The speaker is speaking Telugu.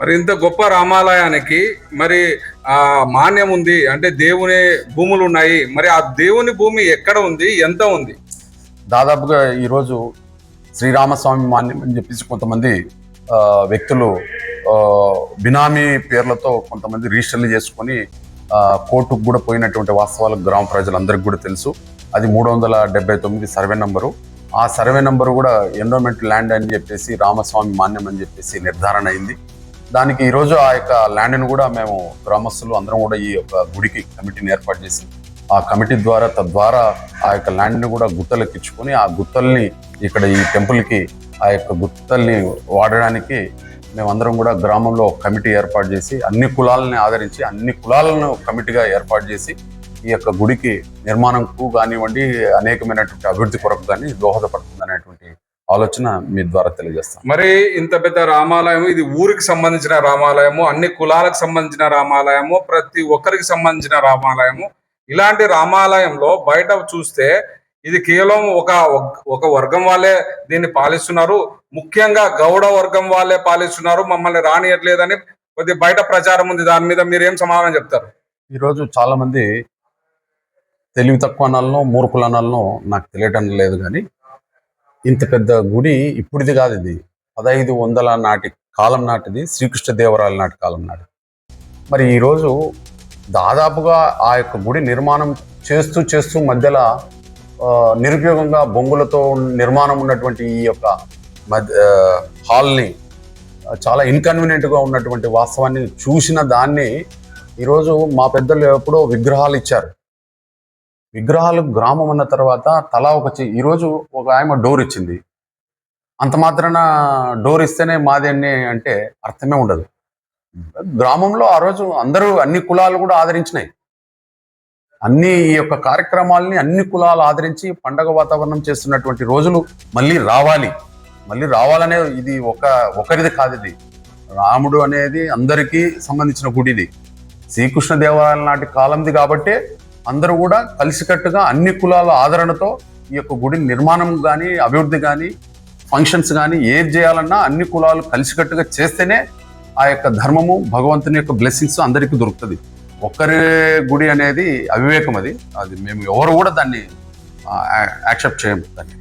మరి ఇంత గొప్ప రామాలయానికి మరి ఆ మాన్యం ఉంది అంటే దేవుని భూములు ఉన్నాయి. మరి ఆ దేవుని భూమి ఎక్కడ ఉంది ఎంత ఉంది? దాదాపుగా ఈరోజు శ్రీరామస్వామి మాన్యం అని చెప్పేసి కొంతమంది ఆ, వ్యక్తులు ఆ, బినామీ పేర్లతో కొంతమంది రిజిస్టర్లు చేసుకొని కోర్టుకు కూడా పోయినటువంటి వాస్తవాలు గ్రామ ప్రజలందరికీ కూడా తెలుసు. అది మూడు వందల డెబ్బై తొమ్మిది సర్వే నంబరు. ఆ సర్వే నంబరు కూడా ఎండోమెంట్ ల్యాండ్ అని చెప్పేసి రామస్వామి మాన్యం అని చెప్పేసి నిర్ధారణ అయింది. దానికి ఈరోజు ఆ యొక్క ల్యాండ్ను కూడా మేము గ్రామస్తులు అందరం కూడా ఈ యొక్క గుడికి కమిటీని ఏర్పాటు చేసి ఆ కమిటీ ద్వారా తద్వారా ఆ యొక్క ల్యాండ్ని కూడా గుత్తలెక్కించుకొని ఆ గుత్తల్ని ఇక్కడ ఈ టెంపుల్కి ఆ యొక్క గుత్తల్ని వాడడానికి మేమందరం కూడా గ్రామంలో కమిటీ ఏర్పాటు చేసి అన్ని కులాలని ఆదరించి అన్ని కులాలను కమిటీగా ఏర్పాటు చేసి ఈ యొక్క గుడికి నిర్మాణంకు కానివ్వండి అనేకమైనటువంటి అభివృద్ధి కొరకు కానీ దోహదపడుతుంది ఆలోచన మీ ద్వారా తెలియజేస్తాం. మరి ఇంత పెద్ద రామాలయం ఇది ఊరికి సంబంధించిన రామాలయము అన్ని కులాలకు సంబంధించిన రామాలయము ప్రతి ఒక్కరికి సంబంధించిన రామాలయము. ఇలాంటి రామాలయంలో బయట చూస్తే ఇది కేవలం ఒక ఒక వర్గం వాళ్ళే దీన్ని పాలిస్తున్నారు. ముఖ్యంగా గౌడ వర్గం వాళ్ళే పాలిస్తున్నారు. మమ్మల్ని రానియట్లేదని కొద్ది బయట ప్రచారం ఉంది. దాని మీద మీరు ఏం సమాధానం చెప్తారు? ఈరోజు చాలా మంది తెలివి తక్కువ అనాలనో మూర్ఖులు అనాలనో నాకు తెలియటం లేదు కానీ ఇంత పెద్ద గుడి ఇప్పుడుది కాదు ఇది. పదహైదు వందల నాటి కాలం నాటిది శ్రీకృష్ణదేవరాయల నాటి కాలం నాటి మరి ఈరోజు దాదాపుగా ఆ యొక్క గుడి నిర్మాణం చేస్తూ చేస్తూ మధ్యలో నిరుపయోగంగా బొంగులతో నిర్మాణం ఉన్నటువంటి ఈ యొక్క మధ్య హాల్ని చాలా ఇన్కన్వీనియంట్గా ఉన్నటువంటి వాస్తవాన్ని చూసిన దాన్ని ఈరోజు మా పెద్దలు ఎప్పుడో విగ్రహాలు ఇచ్చారు. విగ్రహాలు గ్రామం అన్న తర్వాత తలా ఒక చి- ఈరోజు ఒక ఆమె డోర్ ఇచ్చింది. అంత మాత్రాన డోర్ ఇస్తేనే మాదేన్ని అంటే అర్థమే ఉండదు. గ్రామంలో ఆ రోజు అందరూ అన్ని కులాలు కూడా ఆదరించినాయి. అన్ని ఈ యొక్క కార్యక్రమాలని అన్ని కులాలు ఆదరించి పండగ వాతావరణం చేస్తున్నటువంటి రోజులు మళ్ళీ రావాలి. మళ్ళీ రావాలనే ఇది ఒక ఒకరిది కాదు ఇది. రాముడు అనేది అందరికీ సంబంధించిన గుడిది శ్రీకృష్ణ దేవాలయం నాటి కాలంది కాబట్టి అందరూ కూడా కలిసికట్టుగా అన్ని కులాల ఆదరణతో ఈ యొక్క గుడి నిర్మాణం కానీ అభివృద్ధి కానీ ఫంక్షన్స్ కానీ ఏది చేయాలన్నా అన్ని కులాలు కలిసికట్టుగా చేస్తేనే ఆ యొక్క ధర్మము భగవంతుని యొక్క బ్లెస్సింగ్స్ అందరికీ దొరుకుతుంది. ఒక్కరి గుడి అనేది అవివేకం అది. అది మేము ఎవరు కూడా దాన్ని యాక్సెప్ట్ చేయము దాన్ని.